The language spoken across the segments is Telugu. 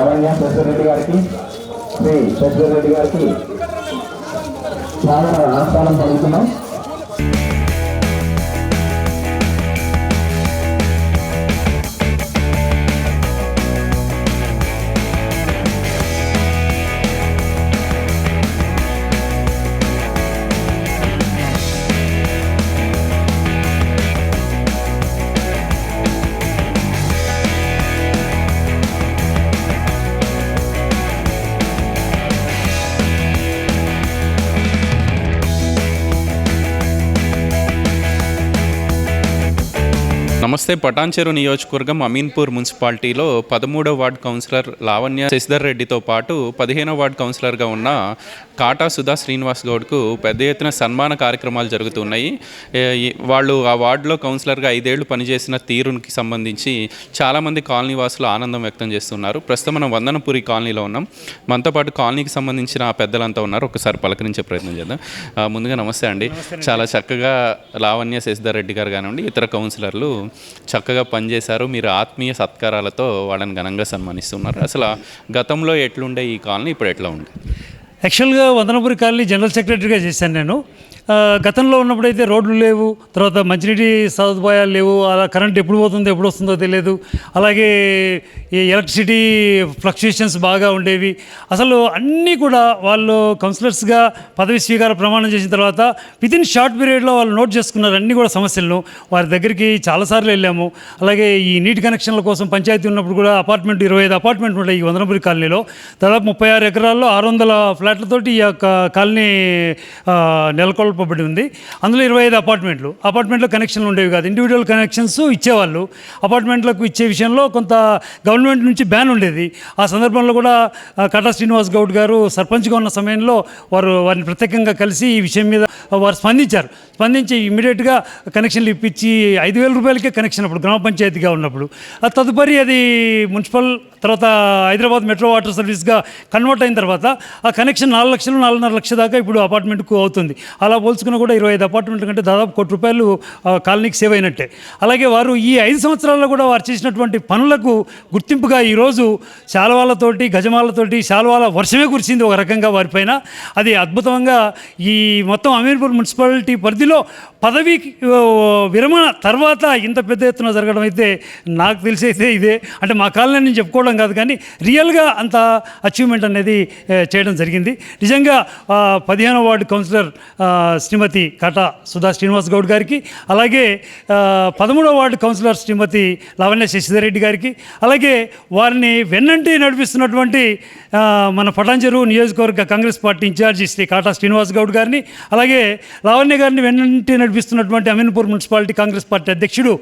లావణ్య శశిరెడ్డి గారికి శ్రీ శశిరెడ్డి గారికి చాలా నమస్కారం పలుకుతున్నాం. నమస్తే. పటాన్చెరు నియోజకవర్గం అమీన్పూర్ మున్సిపాలిటీలో పదమూడో వార్డ్ కౌన్సిలర్ లావణ్య శశిధర్ రెడ్డితో పాటు పదిహేనో వార్డ్ కౌన్సిలర్గా ఉన్న కాటా సుధా శ్రీనివాస్ గౌడ్కు పెద్ద ఎత్తున సన్మాన కార్యక్రమాలు జరుగుతున్నాయి. వాళ్ళు ఆ వార్డులో కౌన్సిలర్గా ఐదేళ్ళు పనిచేసిన తీరునికి సంబంధించి చాలామంది కాలనీ వాసులు ఆనందం వ్యక్తం చేస్తున్నారు. ప్రస్తుతం మనం వందనపురి కాలనీలో ఉన్నాం. మనతో పాటు కాలనీకి సంబంధించిన పెద్దలంతా ఉన్నారు. ఒకసారి పలకరించే ప్రయత్నం చేద్దాం. ముందుగా నమస్తే అండి. చాలా చక్కగా లావణ్య శశిధర్ రెడ్డి గారు కానివ్వండి ఇతర కౌన్సిలర్లు చక్కగా పనిచేశారు. మీరు ఆత్మీయ సత్కారాలతో వాళ్ళని ఘనంగా సన్మానిస్తున్నారు. అసలు గతంలో ఎట్లుండే ఈ కాలనీ ఇప్పుడు ఎట్లా ఉంది? యాక్చువల్గా వందనపురి కాలనీ జనరల్ సెక్రటరీగా చేశాను నేను. గతంలో ఉన్నప్పుడైతే రోడ్లు లేవు తర్వాత మంచినీటి సదుపాయాలు లేవు అలా కరెంట్ ఎప్పుడు పోతుందో ఎప్పుడు వస్తుందో తెలియదు. అలాగే ఈ ఎలక్ట్రిసిటీ ఫ్లక్చుయేషన్స్ బాగా ఉండేవి. అసలు అన్నీ కూడా వాళ్ళు కౌన్సిలర్స్గా పదవి స్వీకార ప్రమాణం చేసిన తర్వాత విత్ ఇన్ షార్ట్ పీరియడ్లో వాళ్ళు నోట్ చేసుకున్నారు అన్ని కూడా సమస్యలను. వారి దగ్గరికి చాలాసార్లు వెళ్ళాము. అలాగే ఈ నీటి కనెక్షన్ల కోసం పంచాయతీ ఉన్నప్పుడు కూడా అపార్ట్మెంట్ ఇరవై ఐదు అపార్ట్మెంట్ ఉంటాయి ఈ వందనపురి కాలనీలో. దాదాపు ముప్పై ఆరు ఎకరాల్లో ఆరు వందల ఫ్లాట్లతోటి ఈ యొక్క కాలనీ నెలకొల్ప చెప్పబడి ఉంది. అందులో ఇరవై ఐదు అపార్ట్మెంట్లు. అపార్ట్మెంట్లో కనెక్షన్లు ఉండేవి కాదు. ఇండివిజువల్ కనెక్షన్స్ ఇచ్చేవాళ్ళు. అపార్ట్మెంట్లకు ఇచ్చే విషయంలో కొంత గవర్నమెంట్ నుంచి బ్యాన్ ఉండేది. ఆ సందర్భంలో కూడా కటా శ్రీనివాస్ గౌడ్ గారు సర్పంచ్గా ఉన్న సమయంలో వారు వారిని ప్రత్యేకంగా కలిసి ఈ విషయం మీద వారు స్పందించారు. స్పందించి ఇమీడియట్గా కనెక్షన్లు ఇప్పించి ఐదు వేల రూపాయలకే కనెక్షన్ అప్పుడు గ్రామ పంచాయతీగా ఉన్నప్పుడు. తదుపరి అది మున్సిపల్ తర్వాత హైదరాబాద్ మెట్రో వాటర్ సర్వీస్గా కన్వర్ట్ అయిన తర్వాత ఆ కనెక్షన్ నాలుగు లక్షలు నాలుగున్నర లక్షల దాకా ఇప్పుడు అపార్ట్మెంట్కు అవుతుంది. అలా పోల్చుకున్న కూడా ఇరవై ఐదు అపార్ట్మెంట్ల కంటే దాదాపు కోటి రూపాయలు కాలనీకి సేవ్ అయినట్టే. అలాగే వారు ఈ ఐదు సంవత్సరాల్లో కూడా వారు చేసినటువంటి పనులకు గుర్తింపుగా ఈరోజు శాల్వాలతోటి గజమాలతోటి శాల్వాల వర్షమే కురిసింది ఒక రకంగా వారిపైన అది అద్భుతంగా ఈ మొత్తం అమీర్పూర్ మున్సిపాలిటీ పరిధిలో పదవి విరమణ తర్వాత ఇంత పెద్ద ఎత్తున జరగడం అయితే నాకు తెలిసి అయితే ఇదే. అంటే మా కాలనీ నేను చెప్పుకోవడం కాదు కానీ రియల్గా అంత అచీవ్మెంట్ అనేది చేయడం జరిగింది. నిజంగా పదిహేనో వార్డు కౌన్సిలర్ శ్రీమతి కాటా సుధా శ్రీనివాస్ గౌడ్ గారికి అలాగే పదమూడవ వార్డు కౌన్సిలర్ శ్రీమతి లావణ్య శశిధర్ రెడ్డి గారికి అలాగే వారిని వెన్నంటి నడిపిస్తున్నటువంటి మన పటాంచెరు నియోజకవర్గ కాంగ్రెస్ పార్టీ ఇన్ఛార్జి శ్రీ కాటా శ్రీనివాస్ గౌడ్ గారిని అలాగే లావణ్య గారిని వెన్నంటి నడిపిస్తున్నటువంటి అమీన్పూర్ మున్సిపాలిటీ కాంగ్రెస్ పార్టీ అధ్యక్షుడు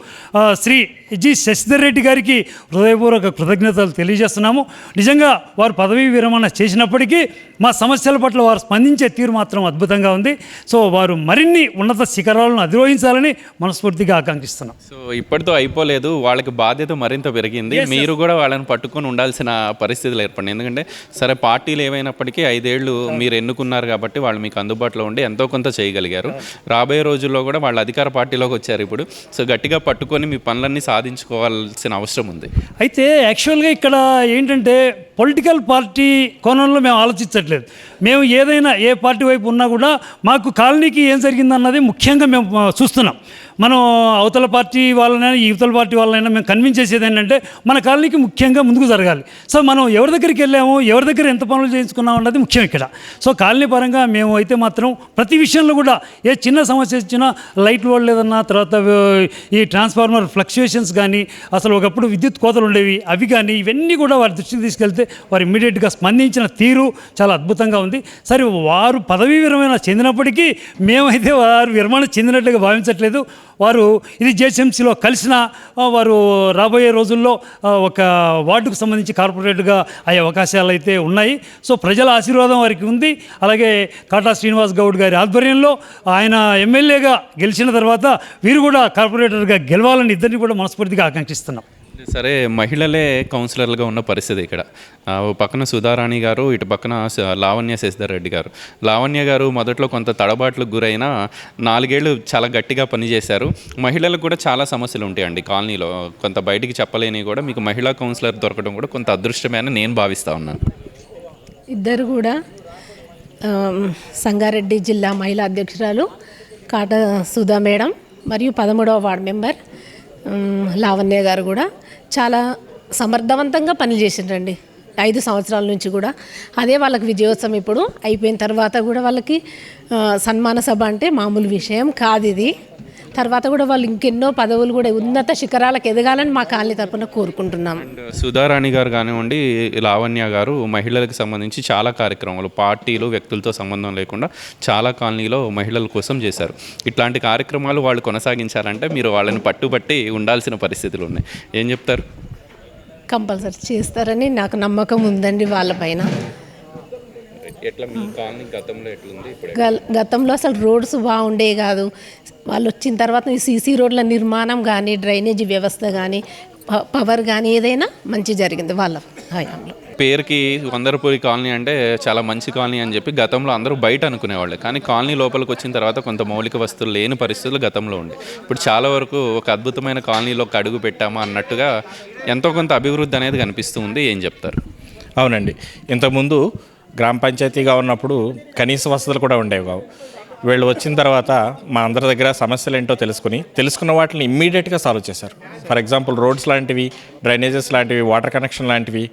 శ్రీ జి శశిధర్ రెడ్డి గారికి హృదయపూర్వక కృతజ్ఞతలు తెలియజేస్తున్నాము. నిజంగా వారు పదవీ విరమణ చేసినప్పటికీ మా సమస్యల పట్ల వారు స్పందించే తీరు మాత్రం అద్భుతంగా ఉంది. సో వారు మరిన్ని ఉన్నత శిఖరాలను అధిరోహించాలని మనస్ఫూర్తిగా ఆకాంక్షిస్తున్నాం. సో ఇప్పటితో అయిపోలేదు. వాళ్ళకి బాధ్యత మరింత పెరిగింది. మీరు కూడా వాళ్ళని పట్టుకొని ఉండాల్సిన పరిస్థితులు ఏర్పడింది ఎందుకంటే సరే పార్టీలు ఏమైనప్పటికీ ఐదేళ్ళు మీరు ఎన్నుకున్నారు కాబట్టి వాళ్ళు మీకు అందుబాటులో ఉండి ఎంతో కొంత చేయగలిగారు. రాబోయే రోజుల్లో కూడా వాళ్ళు అధికార పార్టీలోకి వచ్చారు ఇప్పుడు. సో గట్టిగా పట్టుకొని మీ పనులన్నీ సాధించుకోవాల్సిన అవసరం ఉంది. అయితే యాక్చువల్గా ఇక్కడ ఏంటంటే పొలిటికల్ పార్టీ కోణంలో మేము ఆలోచించట్లేదు. మేము ఏదైనా ఏ పార్టీ వైపు ఉన్నా కూడా మాకు కాలనీకి ఏం జరిగిందన్నది ముఖ్యంగా మేము చూస్తున్నాం. మనం అవతల పార్టీ వాళ్ళనైనా ఈ ఇవతల పార్టీ వాళ్ళనైనా మేము కన్విన్స్ చేసేది ఏంటంటే మన కాలనీకి ముఖ్యంగా ముందుకు జరగాలి. సో మనం ఎవరి దగ్గరికి వెళ్ళాము ఎవరి దగ్గర ఎంత పనులు చేయించుకున్నాం అన్నది ముఖ్యం ఇక్కడ. సో కాలనీ పరంగా మేము అయితే మాత్రం ప్రతి విషయంలో కూడా ఏ చిన్న సమస్య వచ్చినా లైట్ లేదన్నా తర్వాత ఈ ట్రాన్స్ఫార్మర్ ఫ్లక్చుయేషన్స్ కానీ అసలు ఒకప్పుడు విద్యుత్ కోతలు ఉండేవి అవి కానీ ఇవన్నీ కూడా వారి దృష్టికి తీసుకెళ్తే వారు ఇమ్మీడియట్గా స్పందించిన తీరు చాలా అద్భుతంగా ఉంది. సరే వారు పదవీ విరమణ చెందినప్పటికీ మేమైతే వారు విరమణ చెందినట్లుగా భావించట్లేదు. వారు ఇది జేసీఎంసీలో కలిసిన వారు రాబోయే రోజుల్లో ఒక వార్డుకు సంబంధించి కార్పొరేట్గా అయ్యే అవకాశాలు అయితే ఉన్నాయి. సో ప్రజల ఆశీర్వాదం వారికి ఉంది. అలాగే కాటా శ్రీనివాస్ గౌడ్ గారి ఆధ్వర్యంలో ఆయన ఎమ్మెల్యేగా గెలిచిన తర్వాత వీరు కూడా కార్పొరేటర్గా గెలవాలని ఇద్దరిని కూడా మనస్ఫూర్తిగా ఆకాంక్షిస్తున్నాం. సరే మహిళలే కౌన్సిలర్లుగా ఉన్న పరిస్థితి ఇక్కడ. ఓ పక్కన సుధారాణి గారు ఇటు పక్కన లావణ్య శశిధర్ రెడ్డి గారు. లావణ్య గారు మొదట్లో కొంత తడబాట్లకు గురైన నాలుగేళ్ళు చాలా గట్టిగా పనిచేశారు. మహిళలకు కూడా చాలా సమస్యలు ఉంటాయండి కాలనీలో. కొంత బయటికి చెప్పలేని కూడా మీకు మహిళా కౌన్సిలర్ దొరకడం కూడా కొంత అదృష్టమే అని నేను భావిస్తా ఉన్నాను. ఇద్దరు కూడా సంగారెడ్డి జిల్లా మహిళా అధ్యక్షురాలు కాట సుధా మేడం మరియు పదమూడవ వార్డు మెంబర్ లావణ్య గారు కూడా చాలా సమర్థవంతంగా పనిచేసిండ్రండి ఐదు సంవత్సరాల నుంచి కూడా. అదే వాళ్ళకి విజయోత్సవం ఇప్పుడు అయిపోయిన తర్వాత కూడా వాళ్ళకి సన్మాన సభ అంటే మామూలు విషయం కాదు ఇది. తర్వాత కూడా వాళ్ళు ఇంకెన్నో పదవులు కూడా ఉన్నత శిఖరాలకు ఎదగాలని మా కాలనీ తరపున కోరుకుంటున్నాం. సుధారాణి గారు కానివ్వండి లావణ్య గారు మహిళలకు సంబంధించి చాలా కార్యక్రమాలు పార్టీలు వ్యక్తులతో సంబంధం లేకుండా చాలా కాలనీలో మహిళల కోసం చేశారు. ఇట్లాంటి కార్యక్రమాలు వాళ్ళు కొనసాగించాలంటే మీరు వాళ్ళని పట్టుబట్టి ఉండాల్సిన పరిస్థితులు ఉన్నాయి. ఏం చెప్తారు? కంపల్సరీ చేస్తారని నాకు నమ్మకం ఉందండి వాళ్ళపైన. ఎట్లా మీ కాలనీ గతంలో ఎట్లుంది ఇప్పుడు గతంలో అసలు రోడ్స్ బాగుండే కాదు. వాళ్ళు వచ్చిన తర్వాత ఈ సీసీ రోడ్ల నిర్మాణం కానీ డ్రైనేజీ వ్యవస్థ కానీ ప- పవర్ కానీ ఏదైనా మంచి జరిగింది వాళ్ళ హయాంలో. పేరుకి వందరపూరి కాలనీ అంటే చాలా మంచి కాలనీ అని చెప్పి గతంలో అందరూ బయట అనుకునేవాళ్ళు. కానీ కాలనీ లోపలికి వచ్చిన తర్వాత కొంత మౌలిక వస్తువులు లేని పరిస్థితులు గతంలో ఉండే. ఇప్పుడు చాలా వరకు ఒక అద్భుతమైన కాలనీలోకి అడుగు పెట్టామా అన్నట్టుగా ఎంతో కొంత అభివృద్ధి అనేది కనిపిస్తూ ఉంది. ఏం చెప్తారు? అవునండి. ఇంతకుముందు గ్రామ పంచాయతీగా ఉన్నప్పుడు కనీస వసతులు కూడా ఉండేవి కావు. వీళ్ళు వచ్చిన తర్వాత మా అందరి దగ్గర సమస్యలు ఏంటో తెలుసుకుని తెలుసుకున్న వాటిని ఇమ్మీడియట్గా సాల్వ్ చేశారు. ఫర్ ఎగ్జాంపుల్ రోడ్స్ లాంటివి డ్రైనేజెస్ లాంటివి వాటర్ కనెక్షన్ లాంటివి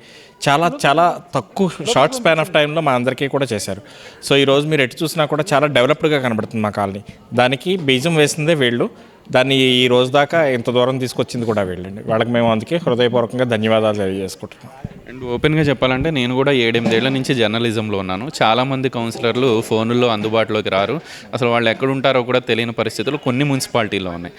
చాలా చాలా తక్కువ షార్ట్ స్పాన్ ఆఫ్ టైంలో మా అందరికీ కూడా చేశారు. సో ఈరోజు మీరు ఎటు చూసినా కూడా చాలా డెవలప్డ్గా కనబడుతుంది మా కాలనీ. దానికి బీజం వేసిందే వీళ్ళు. దాన్ని ఈ రోజు దాకా ఇంత దూరం తీసుకొచ్చింది కూడా వీళ్ళండి. వాళ్ళకి మేము అందుకే హృదయపూర్వకంగా ధన్యవాదాలు తెలియజేసుకుంటున్నాం. అండ్ ఓపెన్గా చెప్పాలంటే నేను కూడా ఏడెనిమిదేళ్ళ నుంచి జర్నలిజంలో ఉన్నాను. చాలామంది కౌన్సిలర్లు ఫోనుల్లో అందుబాటులోకి రారు. అసలు వాళ్ళు ఎక్కడ ఉంటారో కూడా తెలియని పరిస్థితులు కొన్ని మున్సిపాలిటీలో ఉన్నాయి.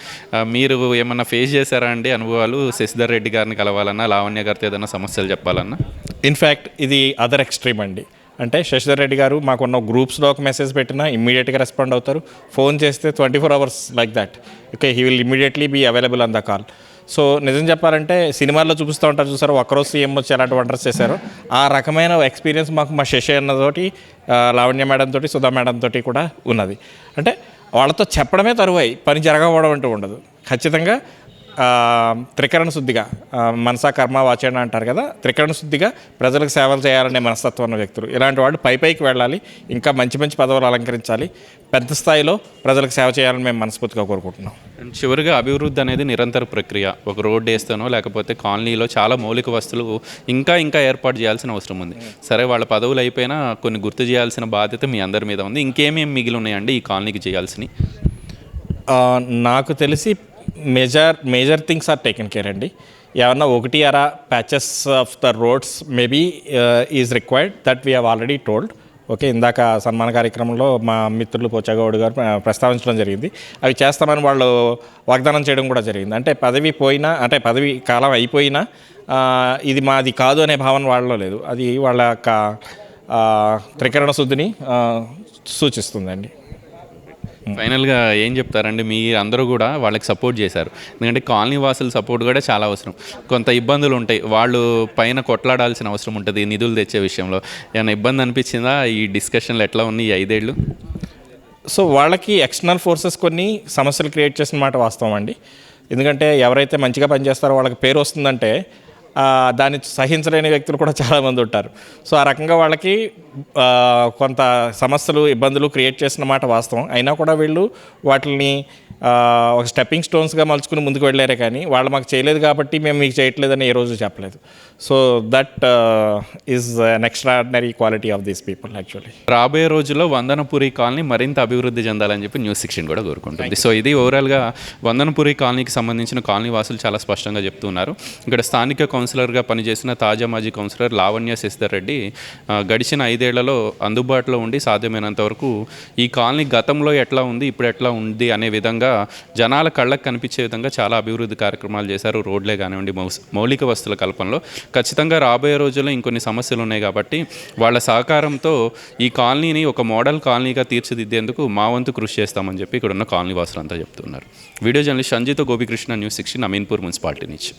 మీరు ఏమన్నా ఫేస్ చేశారా అండి అనుభవాలు? శశిధర్ రెడ్డి గారిని కలవాలన్నా లావణ్య గారితో ఏదైనా సమస్యలు చెప్పాలన్నా? ఇన్ఫ్యాక్ట్ ఇది అదర్ ఎక్స్ట్రీమ్ అండి. అంటే శశిధర్ రెడ్డి గారు మాకున్న గ్రూప్స్లో ఒక మెసేజ్ పెట్టినా ఇమ్మీడియట్గా రెస్పాండ్ అవుతారు. ఫోన్ చేస్తే twenty four hours like that okay he will immediately be available on the call so నిజం చెప్పాలంటే సినిమాల్లో చూపిస్తూ ఉంటారు చూసారు? ఒక్కరోజు సీఎం వచ్చి ఎలాంటి వండర్స్ చేశారో. ఆ రకమైన ఎక్స్పీరియన్స్ మాకు మా శశి అన్నతోటి లావణ్య మేడం తోటి సుధా మేడం తోటి కూడా ఉన్నది. అంటే వాళ్ళతో చెప్పడమే తరువాయి. పని జరగకపోవడం అంటూ ఉండదు. ఖచ్చితంగా త్రికరణ శుద్ధిగా మనసా కర్మ వాచేన అంటారు కదా త్రికరణ శుద్ధిగా ప్రజలకు సేవలు చేయాలనే మనస్తత్వం ఉన్న వ్యక్తులు. ఇలాంటి వాళ్ళు పై పైకి వెళ్ళాలి ఇంకా మంచి మంచి పదవులు అలంకరించాలి పెద్ద స్థాయిలో ప్రజలకు సేవ చేయాలని మేము మనస్ఫూర్తిగా కోరుకుంటున్నాం. చివరిగా అభివృద్ధి అనేది నిరంతర ప్రక్రియ. ఒక రోడ్డు వేస్తానో లేకపోతే కాలనీలో చాలా మౌలిక వస్తువులు ఇంకా ఇంకా ఏర్పాటు చేయాల్సిన అవసరం ఉంది. సరే వాళ్ళ పదవులు అయిపోయినా కొన్ని గుర్తు చేయాల్సిన బాధ్యత మీ అందరి మీద ఉంది. ఇంకేమేమి మిగిలి ఉన్నాయండి ఈ కాలనీకి చేయాల్సినవి? నాకు తెలిసి major major things are taken care అండి. ఏమన్నా ఒకటి అరా patches of the roads maybe is required that we have already told okay ఇందాక సన్మాన కార్యక్రమంలో మా మిత్రులు పోచాగౌడ్ గారు uh, ప్రస్తావించడం జరిగింది. అవి చేస్తామని వాళ్ళు వాగ్దానం చేయడం కూడా జరిగింది. అంటే పదవి పోయినా అంటే పదవి కాలం అయిపోయినా uh, ఇది మాది కాదు అనే భావన వాళ్ళలో లేదు. అది వాళ్ళ యొక్క uh, త్రికరణ శుద్ధిని సూచిస్తుందండి. Hmm. ఫైనల్గా ఏం చెప్తారండి? మీ అందరూ కూడా వాళ్ళకి సపోర్ట్ చేశారు. ఎందుకంటే కాలనీ వాసుల సపోర్ట్ కూడా చాలా అవసరం. కొంత ఇబ్బందులు ఉంటాయి. వాళ్ళు పైన కొట్లాడాల్సిన అవసరం ఉంటుంది నిధులు తెచ్చే విషయంలో. ఏమైనా ఇబ్బంది అనిపించిందా? ఈ డిస్కషన్లు ఎట్లా ఉన్నాయి ఈ ఐదేళ్ళు? సో వాళ్ళకి ఎక్స్టర్నల్ ఫోర్సెస్ కొన్ని సమస్యలు క్రియేట్ చేసిన మాట వాస్తవం అండి. ఎందుకంటే ఎవరైతే మంచిగా పనిచేస్తారో వాళ్ళకి పేరు వస్తుందంటే దాన్ని సహించలేని వ్యక్తులు కూడా చాలామంది ఉంటారు. సో ఆ రకంగా వాళ్ళకి కొంత సమస్యలు ఇబ్బందులు క్రియేట్ చేసిన మాట వాస్తవం. అయినా కూడా వీళ్ళు వాటిని ఒక స్టెప్పింగ్ స్టోన్స్గా మలుచుకుని ముందుకు వెళ్ళారే కానీ వాళ్ళు మాకు చేయలేదు కాబట్టి మేము మీకు చేయట్లేదని ఏ రోజు చెప్పలేదు. So that is an extraordinary quality of these people actually రాబోయే రోజుల్లో వందనపురి కాలనీ మరింత అభివృద్ధి చెందాలని చెప్పి న్యూస్ సిక్స్టీన్ కూడా కోరుకుంటుంది. సో ఇది ఓవరాల్గా వందనపురి కాలనీకి సంబంధించిన కాలనీ వాసులు చాలా స్పష్టంగా చెప్తున్నారు. ఇక్కడ స్థానిక కౌన్సిలర్గా పనిచేసిన తాజా మాజీ కౌన్సిలర్ లావణ్య శశిధర్ రెడ్డి గడిచిన ఐదేళ్ళలో అందుబాటులో ఉండి సాధ్యమైనంత వరకు ఈ కాలనీ గతంలో ఎట్లా ఉంది ఇప్పుడు ఎట్లా ఉంది అనే విధంగా జనాల కళ్ళకు కనిపించే విధంగా చాలా అభివృద్ధి కార్యక్రమాలు చేశారు రోడ్లే కానివ్వండి మౌలిక వస్తువుల కల్పనలో. ఖచ్చితంగా రాబోయే రోజుల్లో ఇంకొన్ని సమస్యలు ఉన్నాయి కాబట్టి వాళ్ళ సహకారంతో ఈ కాలనీని ఒక మోడల్ కాలనీగా తీర్చిదిద్దేందుకు మా వంతు కృషి చేస్తామని చెప్పి ఇక్కడ ఉన్న కాలనీ వాసులంతా చెప్తున్నారు. Video journalist Sanjeetha Gopikrishna news sixteen Ameenpur municipality నుంచి.